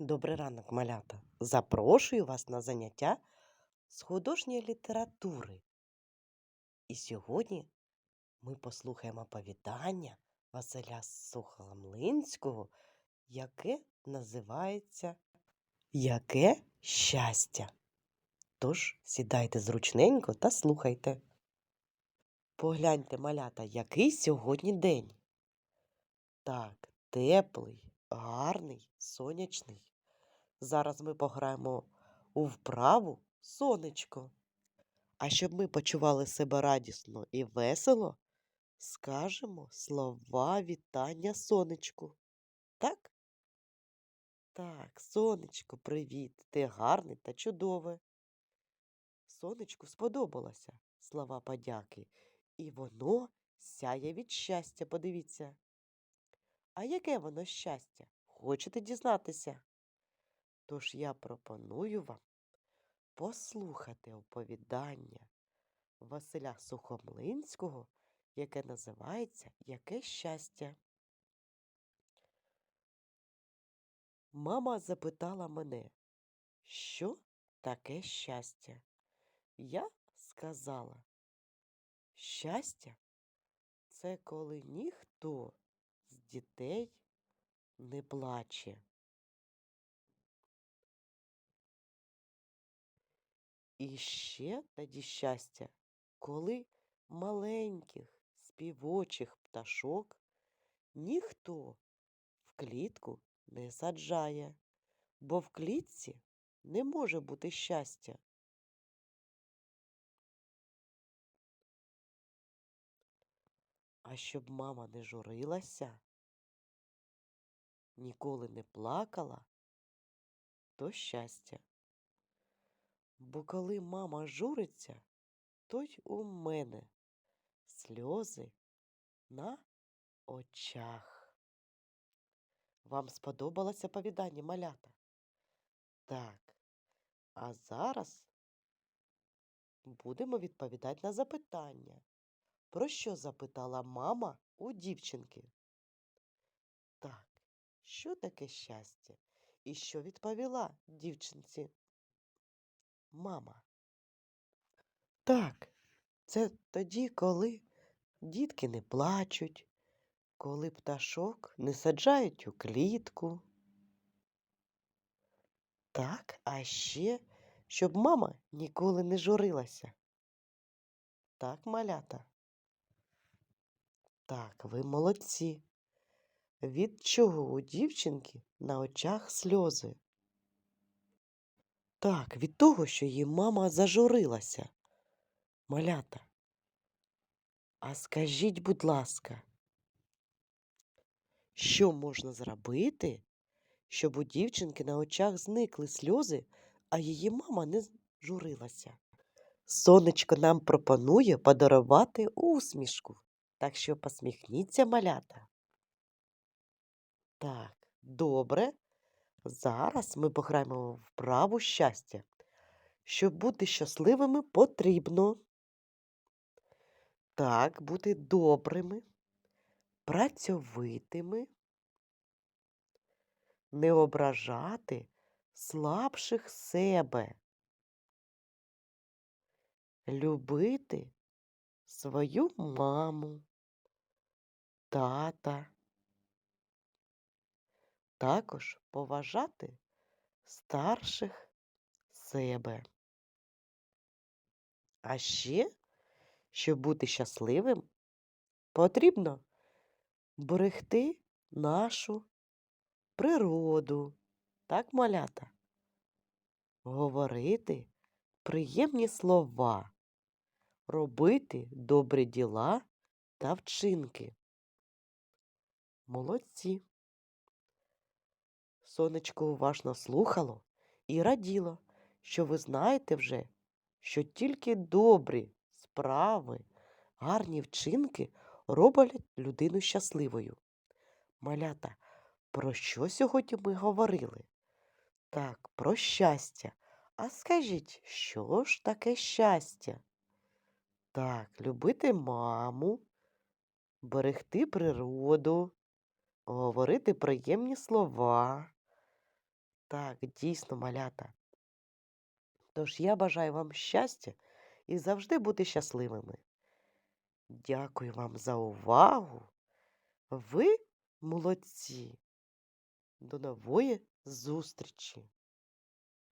Добрий ранок, малята. Запрошую вас на заняття з художньої літератури. І сьогодні ми послухаємо оповідання Василя Сухомлинського, яке називається Яке щастя. Тож сідайте зручненько та слухайте. Погляньте, малята, який сьогодні день. Так, теплий, гарний, сонячний. Зараз ми пограємо у вправу сонечко. А щоб ми почували себе радісно і весело, скажемо слова вітання сонечку. Так? Так, сонечко, привіт, ти гарний та чудове. Сонечку сподобалося слова подяки, і воно сяє від щастя, подивіться. А яке воно щастя? Хочете дізнатися? Тож я пропоную вам послухати оповідання Василя Сухомлинського, яке називається Яке щастя. Мама запитала мене, що таке щастя? Я сказала, щастя це коли ніхто дітей не плаче. І ще тоді щастя, коли маленьких співочих пташок ніхто в клітку не саджає, бо в клітці не може бути щастя. А щоб мама не журилася, ніколи не плакала, то щастя. Бо коли мама журиться, то й у мене сльози на очах. Вам сподобалося оповідання малята? Так. А зараз будемо відповідати на запитання. Про що запитала мама у дівчинки? Що таке щастя? І що відповіла дівчинці? Мама. Так, це тоді, коли дітки не плачуть, коли пташок не саджають у клітку. Так, а ще, щоб мама ніколи не журилася. Так, малята? Так, ви молодці. Від чого у дівчинки на очах сльози? Так, від того, що її мама зажурилася. Малята. А скажіть, будь ласка, що можна зробити, щоб у дівчинки на очах зникли сльози, а її мама не журилася? Сонечко нам пропонує подарувати усмішку, так що посміхніться, малята. Так, добре. Зараз ми пограємо в вправу щастя. Щоб бути щасливими, потрібно так, бути добрими, працьовитими, не ображати слабших себе, любити свою маму, тата, також поважати старших себе. А ще, щоб бути щасливим, потрібно берегти нашу природу, так, малята, говорити приємні слова, робити добрі діла та вчинки. Молодці. Сонечко уважно слухало і раділо, що ви знаєте вже, що тільки добрі справи, гарні вчинки роблять людину щасливою. Малята, про що сьогодні ми говорили? Так, про щастя. А скажіть, що ж таке щастя? Так, любити маму, берегти природу, говорити приємні слова, Так, дійсно, малята. Тож я бажаю вам щастя і завжди бути щасливими. Дякую вам за увагу. Ви молодці. До нової зустрічі!